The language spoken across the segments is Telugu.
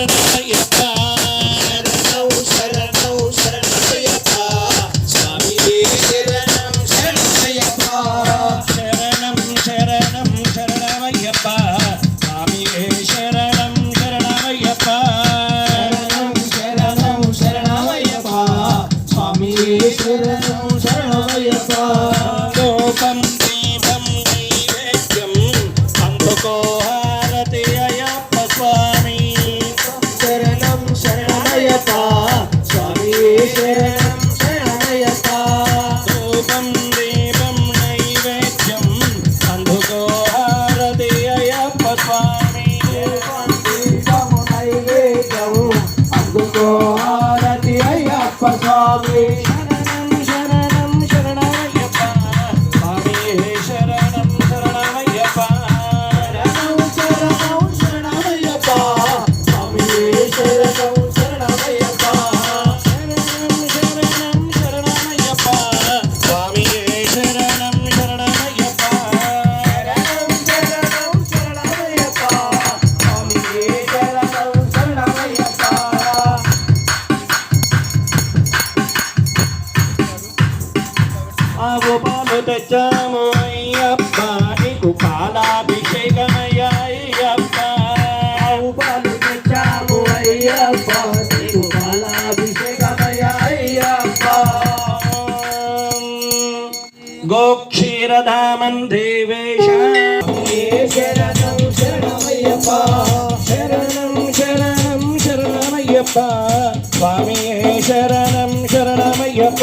Thank you. శరణమయ్యప్ప స్వామియే శరణం శరణమయ్యప్ప ధూపం దీపం నైవేద్యం. అందుకో హారతి అయ్యప్ప స్వామి. దీపము నైవేద్యము. అందుకో తెచ్చాము అయ్యప్ప నీకు పాలాభిషేకమయ్య అయ్యప్ప పాలు తెచ్చాము అయ్యప్ప నీకు పాలాభిషేకమయ్య అయ్యప్ప గోక్షీరధామం దేవేశ. శరణం శరణమయ్యప్ప శరణం శరణం శరణమయ్యప్ప. స్వామి శరణం శరణమయ్యప్ప.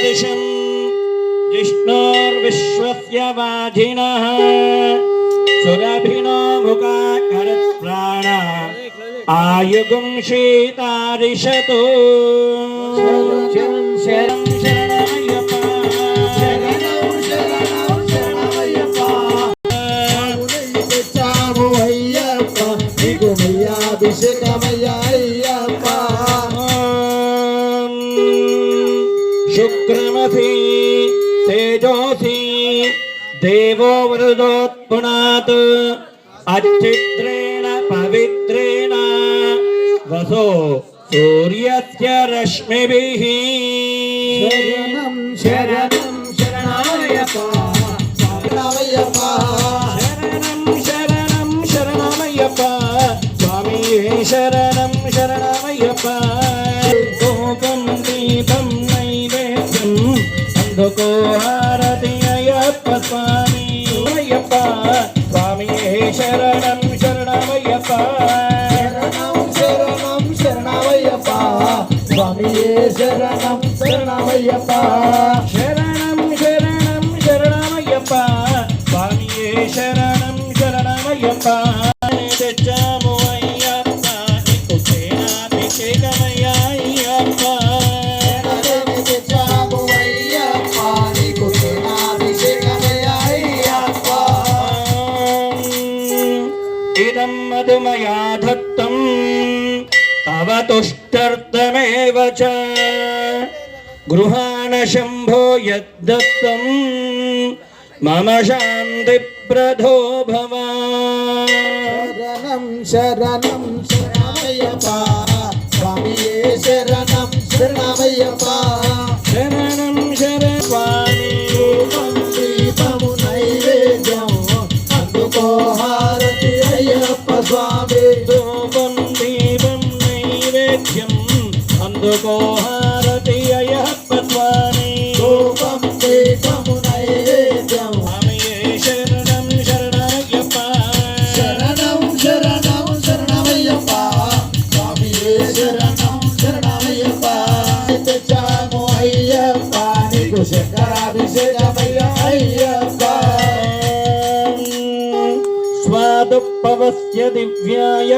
అకాదిశం జిష్ణోర్విశ్వస్య వాజినः సురభినో ముఖాకరత్ప్రాణ ఆయుగుం శీతారిషతో శరణం శరణం देवो मृदोत्पुनात् अच्छिद्रेण पवित्रेण वसो सूर्यस्य रश्मिभिः शरणं शरणं शरणायपा शरणायपा शरणं शरणं शरणामय्यपा स्वामी शरणं शरणामय्यपा స్వామియే శరణం శరణమయ్యప్ప. శరణం శరణం శరణమయ్యప్ప. స్వామి శరణం శరణమయ్యప్ప. తెచ్చాము అయ్యప్ప నీకు సేనాభిషేకమయ్య అయ్యప్ప. తెచ్చాము అయ్యప్ప నీకు సేనాభిషేకమయ్య అయ్యప్ప. ఇదం మధుమయా దత్తం అవతుష్టర్థమేవ చ? గృహాణ శంభో యద్దత్తం మమ శాంతి ప్రధో భవ. శరణం శరణం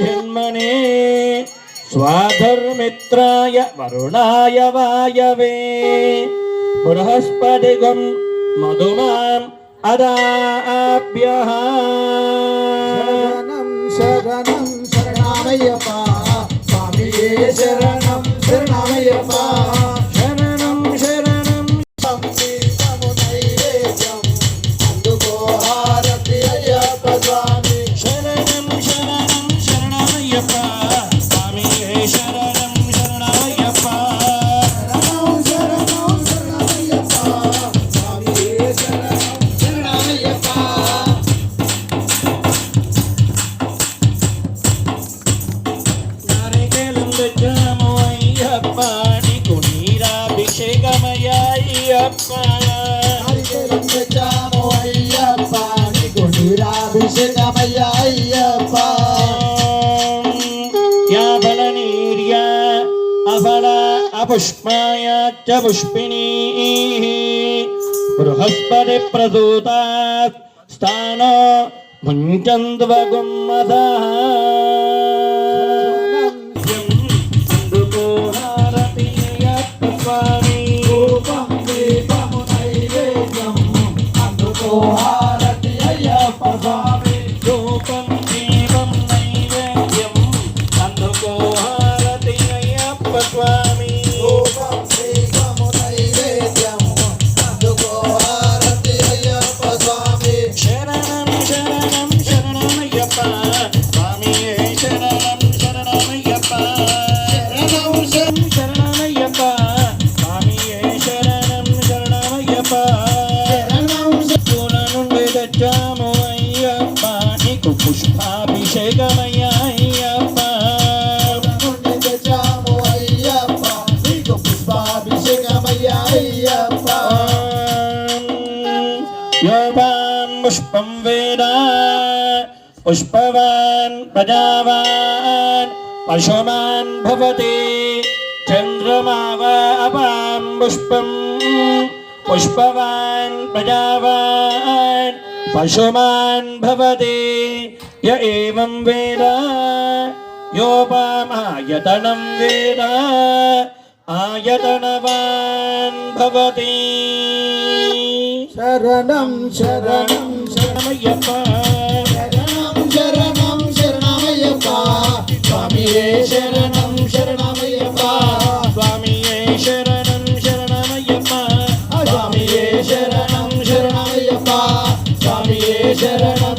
जन्मने स्वाधर्मित्राय वरुणाय वायवे बृहस्पतिगुं मधुमाम् अदाभ्यः शरणं शरणं शरणामय అయ్యప్ప అయ్యప్ప నీకు నీరాభిషేకమయ్య అఫల అపుష్పాయ చ పుష్పిణీ బృహస్పతి ప్రసూత స్థాన ముంచంద్వగుమ్మద స్వామి పుష్పాభిషేకమయ్య అయ్యప్ప తెచ్చాము అయ్యప్ప నీకు పుష్పాభిషేకమయ్య అయ్యప్ప యోపాం పుష్పం వేద పుష్పవాన్ ప్రజావాన్ పశుమాన్ భవతి చంద్రమావ అపాం పుష్పం పుష్పవాన్ ప్రజావాన్. పశుమాన్ భవతి య ఏవం వేద యోపామాయతనం వేద ఆయతనవాన్ భవతి శరణం శరణం శరణమయ్యప్ప స్వామియే